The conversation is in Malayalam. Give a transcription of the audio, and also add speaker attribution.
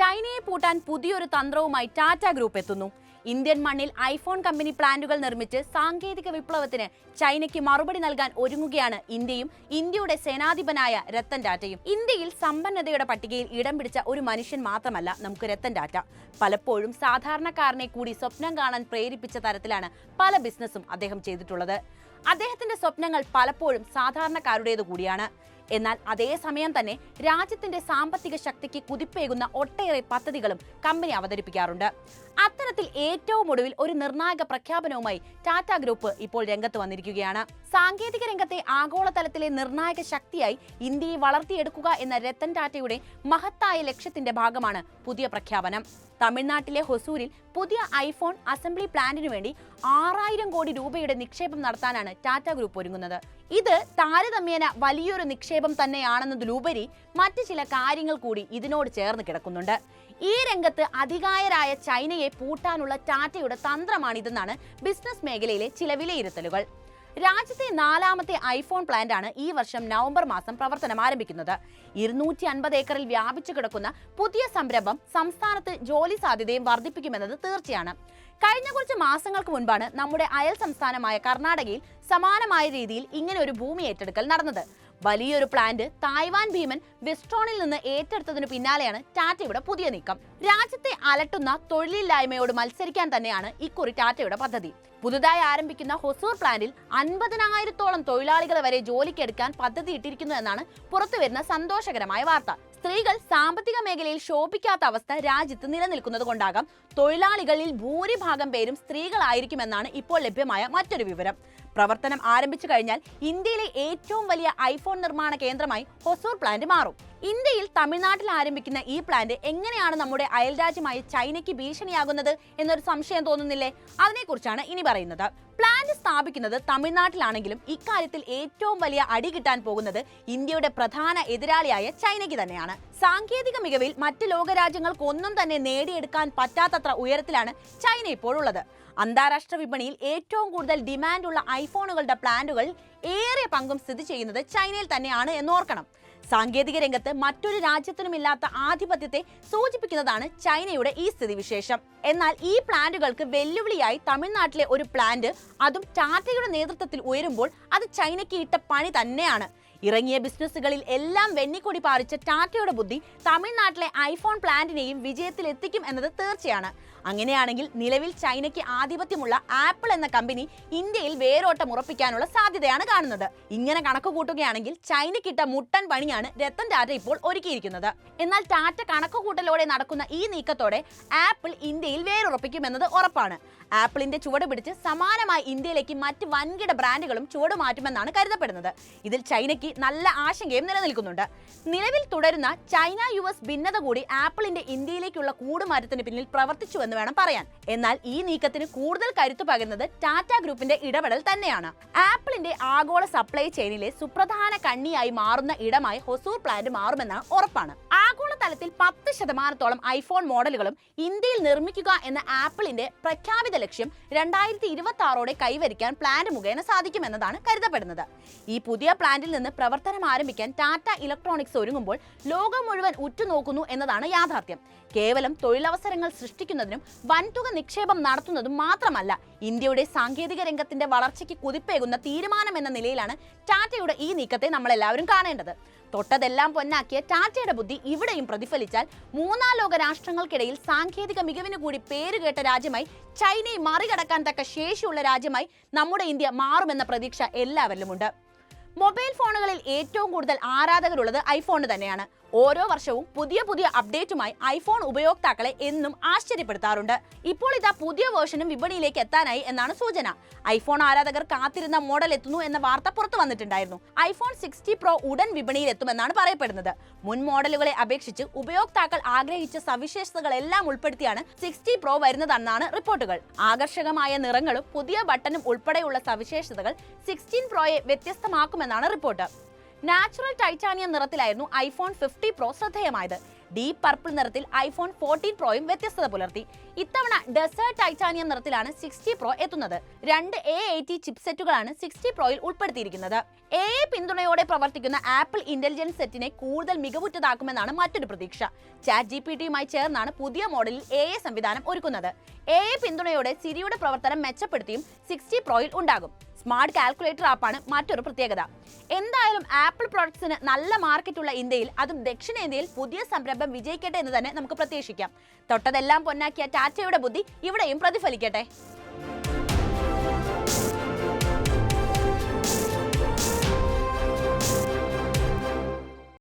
Speaker 1: ചൈനയെ പൂട്ടാൻ പുതിയൊരു തന്ത്രവുമായി ടാറ്റ ഗ്രൂപ്പ് എത്തുന്നു. ഇന്ത്യൻ മണ്ണിൽ ഐഫോൺ കമ്പനി പ്ലാന്റുകൾ നിർമ്മിച്ച് സാങ്കേതിക വിപ്ലവത്തിന് ചൈനയ്ക്ക് മറുപടി നൽകാൻ ഒരുങ്ങുകയാണ് ഇന്ത്യയും ഇന്ത്യയുടെ സേനാധിപനായ രത്തൻ ടാറ്റയും. ഇന്ത്യയിൽ സമ്പന്നതയുടെ പട്ടികയിൽ ഇടം പിടിച്ച ഒരു മനുഷ്യൻ മാത്രമല്ല നമുക്ക് രത്തൻ ടാറ്റ. പലപ്പോഴും സാധാരണക്കാരനെ കൂടി സ്വപ്നം കാണാൻ പ്രേരിപ്പിച്ച തരത്തിലാണ് പല ബിസിനസ്സും അദ്ദേഹം ചെയ്തിട്ടുള്ളത്. അദ്ദേഹത്തിന്റെ സ്വപ്നങ്ങൾ പലപ്പോഴും സാധാരണക്കാരുടേത് കൂടിയാണ്. എന്നാൽ അതേസമയം തന്നെ രാജ്യത്തിന്റെ സാമ്പത്തിക ശക്തിക്ക് കുതിപ്പേകുന്ന ഒട്ടേറെ പദ്ധതികളും കമ്പനി അവതരിപ്പിക്കാറുണ്ട്. അത്തരത്തിൽ ഏറ്റവും ഒടുവിൽ ഒരു നിർണായക പ്രഖ്യാപനവുമായി ടാറ്റ ഗ്രൂപ്പ് ഇപ്പോൾ രംഗത്ത് വന്നിരിക്കുകയാണ്. സാങ്കേതിക രംഗത്തെ ആഗോളതലത്തിലെ നിർണായക ശക്തിയായി ഇന്ത്യയെ വളർത്തിയെടുക്കുക എന്ന രത്തൻ ടാറ്റയുടെ മഹത്തായ ലക്ഷ്യത്തിന്റെ ഭാഗമാണ് പുതിയ പ്രഖ്യാപനം. തമിഴ്നാട്ടിലെ ഹൊസൂരിൽ പുതിയ ഐഫോൺ അസംബ്ലി പ്ലാന്റിനു വേണ്ടി ആറായിരം കോടി രൂപയുടെ നിക്ഷേപം നടത്താനാണ് ടാറ്റ ഗ്രൂപ്പ് ഒരുങ്ങുന്നത്. ഇത് താരതമ്യേന വലിയൊരു നിക്ഷേപം തന്നെയാണെന്നതിലുപരി മറ്റു ചില കാര്യങ്ങൾ കൂടി ഇതിനോട് ചേർന്ന് കിടക്കുന്നുണ്ട്. ഈ രംഗത്ത് അധികായരായ ചൈനയെ പൂട്ടാനുള്ള ടാറ്റയുടെ തന്ത്രമാണിതെന്നാണ് ബിസിനസ് മേഖലയിലെ ചില വിലയിരുത്തലുകൾ. രാജ്യത്തെ നാലാമത്തെ ഐഫോൺ പ്ലാന്റ് ആണ് ഈ വർഷം നവംബർ മാസം പ്രവർത്തനം ആരംഭിക്കുന്നത്. ഇരുന്നൂറ്റി അൻപത് ഏക്കറിൽ വ്യാപിച്ചു കിടക്കുന്ന പുതിയ സംരംഭം സംസ്ഥാനത്ത് ജോലി സാധ്യതയും വർദ്ധിപ്പിക്കുമെന്നത് തീർച്ചയാണ്. കഴിഞ്ഞ കുറച്ച് മാസങ്ങൾക്ക് മുൻപാണ് നമ്മുടെ അയൽ സംസ്ഥാനമായ കർണാടകയിൽ സമാനമായ രീതിയിൽ ഇങ്ങനെ ഒരു ഭൂമി ഏറ്റെടുക്കൽ നടന്നത്. വലിയൊരു പ്ലാന്റ് തായ്വാൻ ഭീമൻ വെസ്ട്രോണിൽ നിന്ന് ഏറ്റെടുത്തതിനു പിന്നാലെയാണ് ടാറ്റയുടെ പുതിയ നീക്കം. രാജ്യത്തെ അലട്ടുന്ന തൊഴിലില്ലായ്മയോട് മത്സരിക്കാൻ തന്നെയാണ് ഇക്കുറി ടാറ്റയുടെ പദ്ധതി. പുതുതായി ആരംഭിക്കുന്ന ഹൊസൂർ പ്ലാന്റിൽ അൻപതിനായിരത്തോളം തൊഴിലാളികളെ വരെ ജോലിക്കെടുക്കാൻ പദ്ധതി ഇട്ടിരിക്കുന്നു എന്നാണ് പുറത്തുവരുന്ന സന്തോഷകരമായ വാർത്ത. സ്ത്രീകൾ സാമ്പത്തിക മേഖലയിൽ ശോഭിക്കാത്ത അവസ്ഥ രാജ്യത്ത് നിലനിൽക്കുന്നത് കൊണ്ടാകാം. തൊഴിലാളികളിൽ ഭൂരിഭാഗം പേരും സ്ത്രീകളായിരിക്കുമെന്നാണ് ഇപ്പോൾ ലഭ്യമായ മറ്റൊരു വിവരം. പ്രവർത്തനം ആരംഭിച്ചു കഴിഞ്ഞാൽ ഇന്ത്യയിലെ ഏറ്റവും വലിയ ഐഫോൺ നിർമ്മാണ കേന്ദ്രമായി ഹൊസൂർ പ്ലാന്റ് മാറും. ഇന്ത്യയിൽ തമിഴ്നാട്ടിൽ ആരംഭിക്കുന്ന ഈ പ്ലാന്റ് എങ്ങനെയാണ് നമ്മുടെ അയൽരാജ്യമായ ചൈനയ്ക്ക് ഭീഷണിയാകുന്നത് എന്നൊരു സംശയം തോന്നുന്നില്ലേ? അതിനെക്കുറിച്ചാണ് ഇനി പറയുന്നത്. പ്ലാന്റ് സ്ഥാപിക്കുന്നത് തമിഴ്നാട്ടിലാണെങ്കിലും ഇക്കാര്യത്തിൽ ഏറ്റവും വലിയ അടി കിട്ടാൻ പോകുന്നത് ഇന്ത്യയുടെ പ്രധാന എതിരാളിയായ ചൈനയ്ക്ക് തന്നെയാണ്. സാങ്കേതിക മികവിൽ മറ്റ് ലോകരാജ്യങ്ങൾക്കൊന്നും തന്നെ നേടിയെടുക്കാൻ പറ്റാത്തത്ര ഉയരത്തിലാണ് ചൈന ഇപ്പോഴുള്ളത് അന്താരാഷ്ട്ര വിപണിയിൽ ഏറ്റവും കൂടുതൽ ഡിമാൻഡുള്ള ഐഫോണുകളുടെ പ്ലാന്റുകൾ ഏറെ പങ്കും സ്ഥിതി ചെയ്യുന്നത് ചൈനയിൽ തന്നെയാണ് എന്നോർക്കണം സാങ്കേതിക രംഗത്ത് മറ്റൊരു രാജ്യത്തിനുമില്ലാത്ത ആധിപത്യത്തെ സൂചിപ്പിക്കുന്നതാണ് ചൈനയുടെ ഈ സ്ഥിതിവിശേഷം. എന്നാൽ ഈ പ്ലാന്റുകൾക്ക് വെല്ലുവിളിയായി തമിഴ്നാട്ടിലെ ഒരു പ്ലാന്റ് അതും ടാറ്റയുടെ നേതൃത്വത്തിൽ ഉയരുമ്പോൾ അത് ചൈനയ്ക്ക് ഇട്ട പണി തന്നെയാണ്. ഇറങ്ങിയ ബിസിനസ്സുകളിൽ എല്ലാം വെന്നിക്കൊടി പാറിച്ച ടാറ്റയുടെ ബുദ്ധി തമിഴ്നാട്ടിലെ ഐഫോൺ പ്ലാന്റിനെയും വിജയത്തിൽ എത്തിക്കും എന്നത് തീർച്ചയാണ്. അങ്ങനെയാണെങ്കിൽ നിലവിൽ ചൈനയ്ക്ക് ആധിപത്യമുള്ള ആപ്പിൾ എന്ന കമ്പനി ഇന്ത്യയിൽ വേരോട്ടം ഉറപ്പിക്കാനുള്ള സാധ്യതയാണ് കാണുന്നത്. ഇങ്ങനെ കണക്ക് കൂട്ടുകയാണെങ്കിൽ ചൈനയ്ക്കിട്ട മുട്ടൻ പണിയാണ് രത്തൻ ടാറ്റ ഇപ്പോൾ ഒരുക്കിയിരിക്കുന്നത്. എന്നാൽ ടാറ്റ കണക്കുകൂട്ടലോടെ നടക്കുന്ന ഈ നീക്കത്തോടെ ആപ്പിൾ ഇന്ത്യയിൽ വേരുറപ്പിക്കുമെന്നത് ഉറപ്പാണ്. ആപ്പിളിന്റെ ചുവട് പിടിച്ച് സമാനമായി ഇന്ത്യയിലേക്ക് മറ്റ് വൻകിട ബ്രാൻഡുകളും ചുവട് മാറ്റുമെന്നാണ് കരുതപ്പെടുന്നത്. ഇതിൽ ചൈനയ്ക്ക് നല്ല ആശങ്കയും നിലനിൽക്കുന്നുണ്ട്. നിലവിൽ തുടരുന്ന ചൈന യു എസ് ഭിന്നത കൂടി ആപ്പിളിന്റെ ഇന്ത്യയിലേക്കുള്ള കൂടുമാറ്റത്തിന് പിന്നിൽ പ്രവർത്തിച്ചു എന്ന് വേണം പറയാൻ. എന്നാൽ ഈ നീക്കത്തിന് കൂടുതൽ കരുത്തു പകരുന്നത് ടാറ്റ ഗ്രൂപ്പിന്റെ ഇടപെടൽ തന്നെയാണ്. ആപ്പിളിന്റെ ആഗോള സപ്ലൈ ചെയിനിലെ സുപ്രധാന കണ്ണിയായി മാറുന്ന ഇടമായി ഹൊസൂർ പ്ലാന്റ് മാറുമെന്നാണ് ഉറപ്പാണ്. ആഗോള തലത്തിൽ പത്ത് ശതമാനത്തോളം ഐഫോൺ മോഡലുകളും ഇന്ത്യയിൽ നിർമ്മിക്കുക എന്ന ആപ്പിളിന്റെ പ്രഖ്യാപിത ലക്ഷ്യം രണ്ടായിരത്തി ഇരുപത്തി ആറോടെ കൈവരിക്കാൻ പ്ലാന്റ് മുഖേന സാധിക്കുമെന്നതാണ് കരുതപ്പെടുന്നത്. ഈ പുതിയ പ്ലാന്റിൽ നിന്ന് പ്രവർത്തനം ആരംഭിക്കാൻ ടാറ്റ ഇലക്ട്രോണിക്സ് ഒരുങ്ങുമ്പോൾ ലോകം മുഴുവൻ ഉറ്റുനോക്കുന്നു എന്നതാണ് യാഥാർത്ഥ്യം. കേവലം തൊഴിലവസരങ്ങൾ സൃഷ്ടിക്കുന്നതിനും വൻതുക നിക്ഷേപം നടത്തുന്നതും മാത്രമല്ല ഇന്ത്യയുടെ സാങ്കേതിക രംഗത്തിന്റെ വളർച്ചയ്ക്ക് കുതിപ്പേകുന്ന തീരുമാനം എന്ന നിലയിലാണ് ടാറ്റയുടെ ഈ നീക്കത്തെ നമ്മൾ എല്ലാവരും കാണേണ്ടത്. തൊട്ടതെല്ലാം പൊന്നാക്കിയ ടാറ്റയുടെ ബുദ്ധി ഇവിടെയും പ്രതിഫലിച്ചാൽ മൂന്നാം ലോക രാഷ്ട്രങ്ങൾക്കിടയിൽ സാങ്കേതിക മികവിന് കൂടി പേരുകേട്ട രാജ്യമായി ചൈനയെ മറികടക്കാൻ തക്ക ശേഷിയുള്ള രാജ്യമായി നമ്മുടെ ഇന്ത്യ മാറുമെന്ന പ്രതീക്ഷ എല്ലാവരിലുമുണ്ട്. മൊബൈൽ ഫോണുകളിൽ ഏറ്റവും കൂടുതൽ ആരാധകരുള്ളത് ഐഫോണിന് തന്നെയാണ്. ഓരോ വർഷവും പുതിയ പുതിയ അപ്ഡേറ്റുമായി ഐഫോൺ ഉപയോക്താക്കളെ എന്നും ആശ്ചര്യപ്പെടുത്താറുണ്ട്. ഇപ്പോൾ ഇതാ പുതിയ വേർഷനും വിപണിയിലേക്ക് എത്താനായി എന്നാണ് സൂചന. ഐഫോൺ ആരാധകർ കാത്തിരുന്ന മോഡൽ എത്തുന്നു എന്ന വാർത്ത പുറത്തു വന്നിട്ടുണ്ടായിരുന്നു. ഐഫോൺ സിക്സ്റ്റി പ്രോ ഉടൻ വിപണിയിൽ എത്തുമെന്നാണ് പറയപ്പെടുന്നത്. മുൻ മോഡലുകളെ അപേക്ഷിച്ച് ഉപയോക്താക്കൾ ആഗ്രഹിച്ച സവിശേഷതകളെല്ലാം ഉൾപ്പെടുത്തിയാണ് സിക്സ്റ്റി പ്രോ വരുന്നതെന്നാണ് റിപ്പോർട്ടുകൾ. ആകർഷകമായ നിറങ്ങളും പുതിയ ബട്ടണും ഉൾപ്പെടെയുള്ള സവിശേഷതകൾ സിക്സ്റ്റീൻ പ്രോയെ വ്യത്യസ്തമാക്കുമെന്നാണ് റിപ്പോർട്ട്. നാച്ചുറൽ ടൈറ്റാനിയം നിറത്തിലായിരുന്നു ഐഫോൺ ഫിഫ്റ്റി പ്രോ ശ്രദ്ധേയമായത്. ഡീപ് പർപ്പിൾ നിറത്തിൽ ഐഫോൺ ഫോർട്ടീൻ പ്രോയും വ്യത്യസ്തത പുലർത്തി. ഇത്തവണ ഡെസേർട്ട് ടൈറ്റാനിയം നിറത്തിലാണ് സിക്സ്റ്റി പ്രോ എത്തുന്നത്. രണ്ട് എ എയ്റ്റി ചിപ്സെറ്റുകളാണ് സിക്സ്റ്റി പ്രോയിൽ ഉൾപ്പെടുത്തിയിരിക്കുന്നത്. എ പിന്തുണയോടെ പ്രവർത്തിക്കുന്ന ആപ്പിൾ ഇന്റലിജൻസ് സെറ്റിനെ കൂടുതൽ മികവുറ്റതാക്കുമെന്നാണ് മറ്റൊരു പ്രതീക്ഷ. ചാറ്റ് ജി പി ടിയുമായി ചേർന്നാണ് പുതിയ മോഡലിൽ എ ഐ സംവിധാനം ഒരുക്കുന്നത്. എ ഐ പിന്തുണയോടെ സിരിയുടെ പ്രവർത്തനം മെച്ചപ്പെടുത്തിയും സിക്സ്റ്റി പ്രോയിൽ ഉണ്ടാകും. സ്മാർട്ട് കാൽക്കുലേറ്റർ ആപ്പാണ് മറ്റൊരു പ്രത്യേകത. എന്തായാലും ആപ്പിൾ പ്രോഡക്ട്സിന് നല്ല മാർക്കറ്റുള്ള ഇന്ത്യയിൽ അതും ദക്ഷിണേന്ത്യയിൽ പുതിയ സംരംഭം വിജയിക്കട്ടെ എന്ന് തന്നെ നമുക്ക് പ്രതീക്ഷിക്കാം. തൊട്ടതെല്ലാം പൊന്നാക്കിയ ടാറ്റയുടെ ബുദ്ധി ഇവിടെയും പ്രതിഫലിക്കട്ടെ.